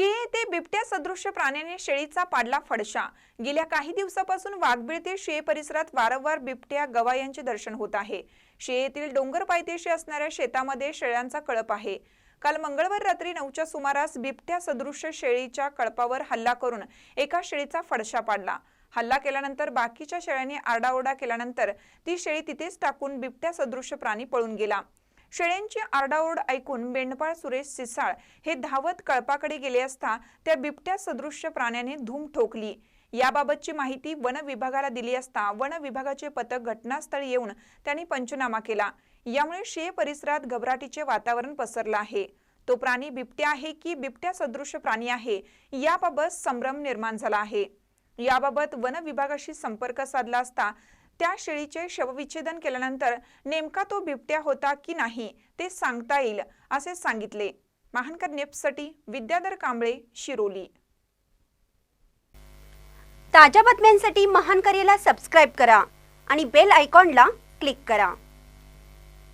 शिये येथे बिबट्या सदृश्य प्राण्याने शेळीचा पाडला फडशा. गेल्या काही दिवसापासून वाघबीळ ते शिये परिसरात वारंवार बिबट्या गवा यांचे दर्शन होत आहे. शिये येथील डोंगर पायथ्याशी असणाऱ्या शेतामध्ये शेळ्यांचा कळप आहे. काल मंगळवार रात्री नऊच्या सुमारास बिबट्या सदृश्य शेळीच्या कळपावर हल्ला करून एका शेळीचा फडशा पाडला. हल्ला केल्यानंतर बाकीच्या शेळ्यांनी आरडाओरडा केल्यानंतर ती शेळी तिथेच टाकून बिबट्या सदृश्य प्राणी पळून गेला. शेळ्यांची आरडाओरड ऐकून मेंढपाळ सुरेश सिसाळ हे धावत कळपाकडे गेले असता त्या बिबट्या सदृश्य प्राण्याने धूम ठोकली. याबाबतची माहिती वन विभागाला दिली असता वन विभागाचे पथक घटनास्थळी येऊन त्यांनी पंचनामा केला. यामुळे शे परिसरात घबराटीचे वातावरण पसरलं आहे. तो प्राणी बिबट्या आहे की बिबट्या सदृश प्राणी आहे याबाबत संभ्रम निर्माण झाला आहे. याबाबत वन विभागाशी संपर्क साधला असता त्या शेळीचे शवविच्छेदन केल्यानंतर नेमका तो बिबट्या होता की नाही ते सांगता येईल असे सांगितले. महानकर नेप्ससाठी विद्याधर कांबळे शिरोली. ताज्या बातम्यांसाठी महान करेला सबस्क्राईब करा आणि बेल आयकॉनला क्लिक करा.